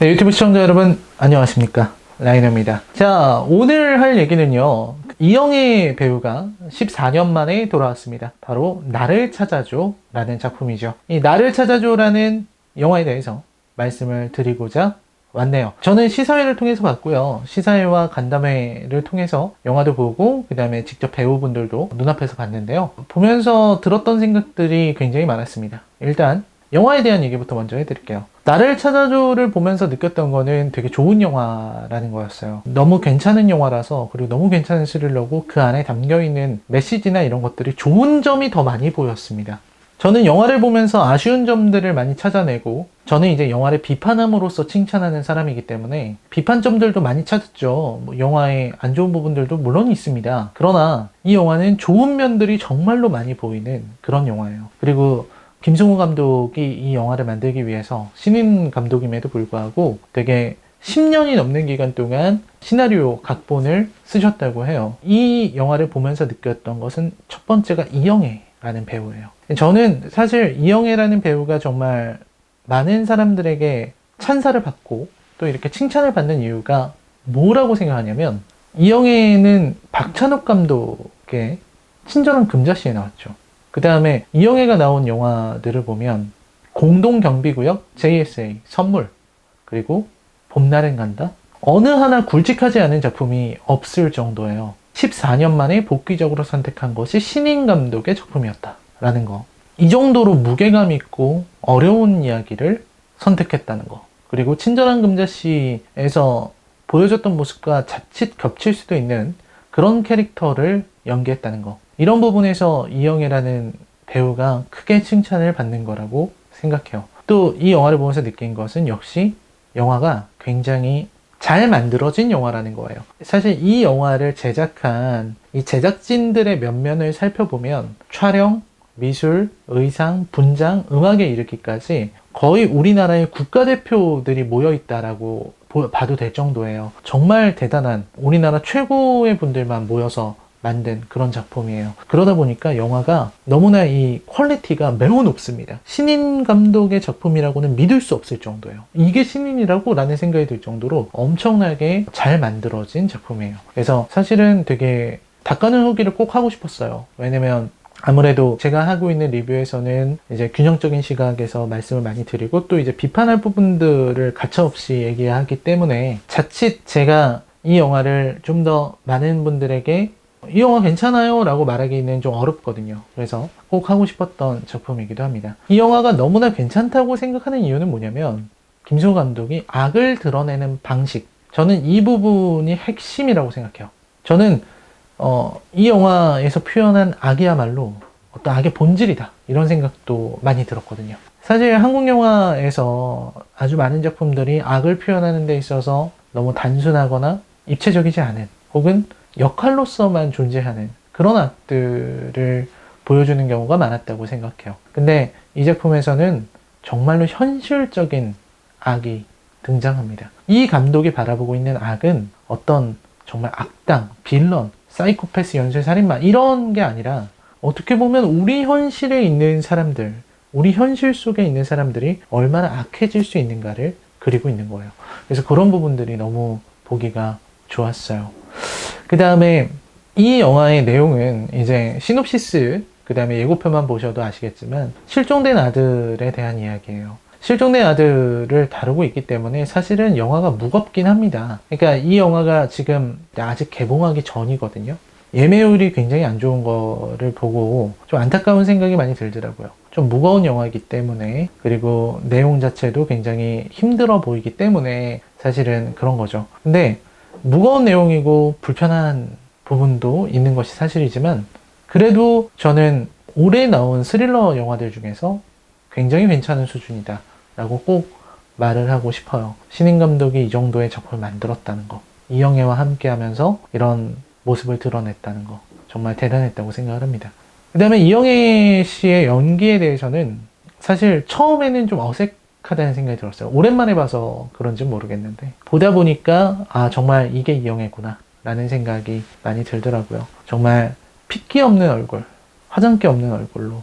네, 유튜브 시청자 여러분 안녕하십니까? 라이너입니다. 자 오늘 할 얘기는요 이영애 배우가 14년 만에 돌아왔습니다. 바로 나를 찾아줘 라는 작품이죠. 이 나를 찾아줘 라는 영화에 대해서 말씀을 드리고자 왔네요. 저는 시사회를 통해서 봤고요. 시사회와 간담회를 통해서 영화도 보고 그 다음에 직접 배우분들도 눈앞에서 봤는데요. 보면서 들었던 생각들이 굉장히 많았습니다. 일단 영화에 대한 얘기부터 먼저 해드릴게요. 나를 찾아줘를 보면서 느꼈던 거는 되게 좋은 영화라는 거였어요. 너무 괜찮은 영화라서 그리고 너무 괜찮은 스릴러고 그 안에 담겨 있는 메시지나 이런 것들이 좋은 점이 더 많이 보였습니다. 저는 영화를 보면서 아쉬운 점들을 많이 찾아내고 저는 이제 영화를 비판함으로써 칭찬하는 사람이기 때문에 비판점들도 많이 찾았죠. 뭐 영화의 안 좋은 부분들도 물론 있습니다. 그러나 이 영화는 좋은 면들이 정말로 많이 보이는 그런 영화예요. 그리고 김승우 감독이 이 영화를 만들기 위해서 신인 감독임에도 불구하고 되게 10년이 넘는 기간 동안 시나리오 각본을 쓰셨다고 해요. 이 영화를 보면서 느꼈던 것은 첫 번째가 이영애라는 배우예요. 저는 사실 이영애라는 배우가 정말 많은 사람들에게 찬사를 받고 또 이렇게 칭찬을 받는 이유가 뭐라고 생각하냐면 이영애는 박찬욱 감독의 친절한 금자씨에 나왔죠. 그 다음에 이영애가 나온 영화들을 보면 공동경비구역, JSA, 선물, 그리고 봄날엔 간다. 어느 하나 굵직하지 않은 작품이 없을 정도예요. 14년 만에 복귀적으로 선택한 것이 신인 감독의 작품이었다 라는 거. 이 정도로 무게감 있고 어려운 이야기를 선택했다는 거. 그리고 친절한 금자씨에서 보여줬던 모습과 자칫 겹칠 수도 있는 그런 캐릭터를 연기했다는 거. 이런 부분에서 이영애라는 배우가 크게 칭찬을 받는 거라고 생각해요. 또 이 영화를 보면서 느낀 것은 역시 영화가 굉장히 잘 만들어진 영화라는 거예요. 사실 이 영화를 제작한 이 제작진들의 면면을 살펴보면 촬영, 미술, 의상, 분장, 음악에 이르기까지 거의 우리나라의 국가대표들이 모여 있다라고 봐도 될 정도예요. 정말 대단한 우리나라 최고의 분들만 모여서 만든 그런 작품이에요. 그러다 보니까 영화가 너무나 이 퀄리티가 매우 높습니다. 신인 감독의 작품이라고는 믿을 수 없을 정도예요. 이게 신인이라고? 라는 생각이 들 정도로 엄청나게 잘 만들어진 작품이에요. 그래서 사실은 되게 닦아는 후기를 꼭 하고 싶었어요. 왜냐면 아무래도 제가 하고 있는 리뷰에서는 이제 균형적인 시각에서 말씀을 많이 드리고 또 이제 비판할 부분들을 가차없이 얘기하기 때문에 자칫 제가 이 영화를 좀 더 많은 분들에게 이 영화 괜찮아요 라고 말하기는 좀 어렵거든요. 그래서 꼭 하고 싶었던 작품이기도 합니다. 이 영화가 너무나 괜찮다고 생각하는 이유는 뭐냐면 김승우 감독이 악을 드러내는 방식 저는 이 부분이 핵심이라고 생각해요. 저는 어, 이 영화에서 표현한 악이야말로 어떤 악의 본질이다 이런 생각도 많이 들었거든요. 사실 한국 영화에서 아주 많은 작품들이 악을 표현하는 데 있어서 너무 단순하거나 입체적이지 않은 혹은 역할로서만 존재하는 그런 악들을 보여주는 경우가 많았다고 생각해요. 근데 이 작품에서는 정말로 현실적인 악이 등장합니다. 이 감독이 바라보고 있는 악은 어떤 정말 악당, 빌런, 사이코패스, 연쇄살인마 이런 게 아니라 어떻게 보면 우리 현실에 있는 사람들, 우리 현실 속에 있는 사람들이 얼마나 악해질 수 있는가를 그리고 있는 거예요. 그래서 그런 부분들이 너무 보기가 좋았어요. 그 다음에 이 영화의 내용은 이제 시놉시스 그 다음에 예고편만 보셔도 아시겠지만 실종된 아들에 대한 이야기예요. 실종된 아들을 다루고 있기 때문에 사실은 영화가 무겁긴 합니다. 그러니까 이 영화가 지금 아직 개봉하기 전이거든요. 예매율이 굉장히 안 좋은 거를 보고 좀 안타까운 생각이 많이 들더라고요. 좀 무거운 영화이기 때문에 그리고 내용 자체도 굉장히 힘들어 보이기 때문에 사실은 그런 거죠. 근데 무거운 내용이고 불편한 부분도 있는 것이 사실이지만 그래도 저는 올해 나온 스릴러 영화들 중에서 굉장히 괜찮은 수준이다 라고 꼭 말을 하고 싶어요. 신인 감독이 이 정도의 작품을 만들었다는 거. 이영애와 함께 하면서 이런 모습을 드러냈다는 거. 정말 대단했다고 생각을 합니다. 그 다음에 이영애 씨의 연기에 대해서는 사실 처음에는 좀 어색 하다는 생각이 들었어요. 오랜만에 봐서 그런지 모르겠는데 보다 보니까 아 정말 이게 이영애구나 라는 생각이 많이 들더라고요. 정말 핏기 없는 얼굴, 화장기 없는 얼굴로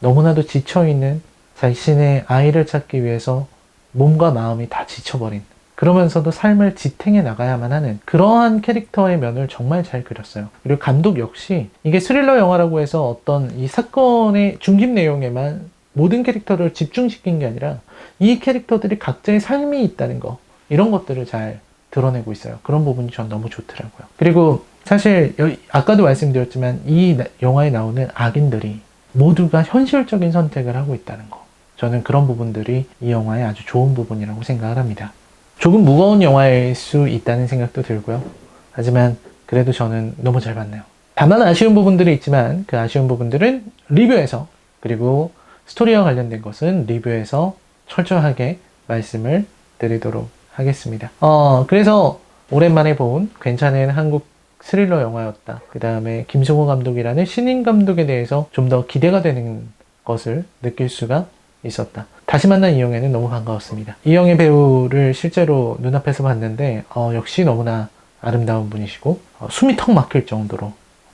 너무나도 지쳐있는 자신의 아이를 찾기 위해서 몸과 마음이 다 지쳐버린 그러면서도 삶을 지탱해 나가야만 하는 그러한 캐릭터의 면을 정말 잘 그렸어요. 그리고 감독 역시 이게 스릴러 영화라고 해서 어떤 이 사건의 중심 내용에만 모든 캐릭터를 집중시킨 게 아니라 이 캐릭터들이 각자의 삶이 있다는 거 이런 것들을 잘 드러내고 있어요. 그런 부분이 전 너무 좋더라고요. 그리고 사실 여- 아까도 말씀드렸지만 이 나- 영화에 나오는 악인들이 모두가 현실적인 선택을 하고 있다는 거. 저는 그런 부분들이 이 영화의 아주 좋은 부분이라고 생각을 합니다. 조금 무거운 영화일 수 있다는 생각도 들고요. 하지만 그래도 저는 너무 잘 봤네요. 다만 아쉬운 부분들이 있지만 그 아쉬운 부분들은 리뷰에서 그리고 스토리와 관련된 것은 리뷰에서 철저하게 말씀을 드리도록 하겠습니다. 어, 그래서 오랜만에 본 괜찮은 한국 스릴러 영화였다. 그 다음에 김승호 감독이라는 신인 감독에 대해서 좀 더 기대가 되는 것을 느낄 수가 있었다. 다시 만난 이영애는 너무 반가웠습니다. 이영애 배우를 실제로 눈앞에서 봤는데 어, 역시 너무나 아름다운 분이시고 어, 숨이 턱 막힐 정도로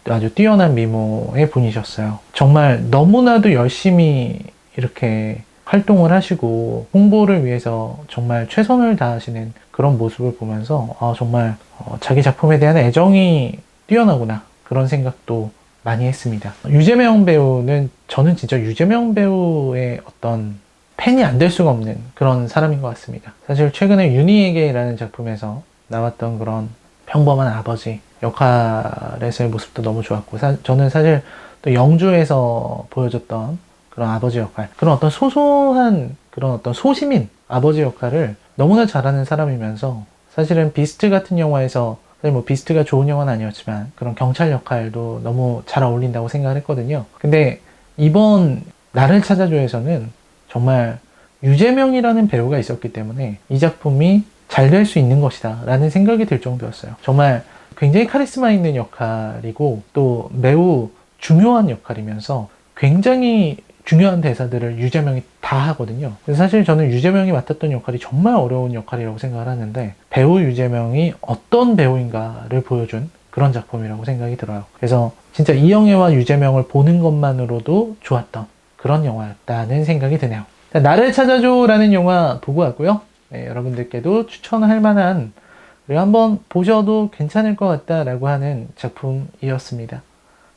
아주 뛰어난 미모의 분이셨어요. 정말 너무나도 열심히 이렇게 활동을 하시고 홍보를 위해서 정말 최선을 다하시는 그런 모습을 보면서 아, 정말 어, 자기 작품에 대한 애정이 뛰어나구나 그런 생각도 많이 했습니다. 유재명 배우는 저는 진짜 유재명 배우의 어떤 팬이 안 될 수가 없는 그런 사람인 것 같습니다. 사실 최근에 윤희에게라는 작품에서 나왔던 그런 평범한 아버지 역할에서의 모습도 너무 좋았고 사- 저는 사실 또 영주에서 보여줬던 그런 아버지 역할 그런 어떤 소소한 그런 어떤 소시민 아버지 역할을 너무나 잘하는 사람이면서 사실은 비스트 같은 영화에서 사실 뭐 비스트가 좋은 영화는 아니었지만 그런 경찰 역할도 너무 잘 어울린다고 생각을 했거든요. 근데 이번 나를 찾아줘에서는 정말 유재명이라는 배우가 있었기 때문에 이 작품이 잘 될 수 있는 것이다 라는 생각이 들 정도였어요. 정말 굉장히 카리스마 있는 역할이고 또 매우 중요한 역할이면서 굉장히 중요한 대사들을 유재명이 다 하거든요. 사실 저는 유재명이 맡았던 역할이 정말 어려운 역할이라고 생각을 하는데 배우 유재명이 어떤 배우인가를 보여준 그런 작품이라고 생각이 들어요. 그래서 진짜 이영애와 유재명을 보는 것만으로도 좋았던 그런 영화였다는 생각이 드네요. 자, 나를 찾아줘라는 영화 보고 왔고요. 네, 여러분들께도 추천할 만한 한번 보셔도 괜찮을 것 같다라고 하는 작품이었습니다.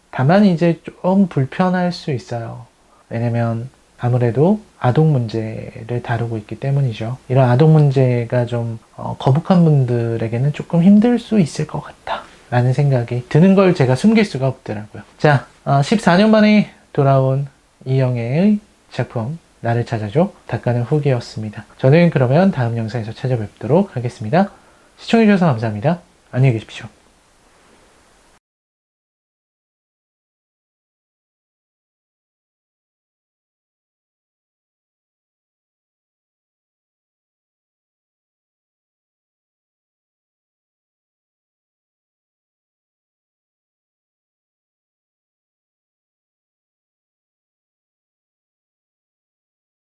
다만 이제 좀 불편할 수 있어요. 왜냐면 아무래도 아동 문제를 다루고 있기 때문이죠. 이런 아동 문제가 좀 어, 거북한 분들에게는 조금 힘들 수 있을 것 같다. 라는 생각이 드는 걸 제가 숨길 수가 없더라고요. 자, 어, 14년 만에 돌아온 이영애의 작품 나를 찾아줘 닦아는 후기였습니다. 저는 그러면 다음 영상에서 찾아뵙도록 하겠습니다. 시청해주셔서 감사합니다. 안녕히 계십시오.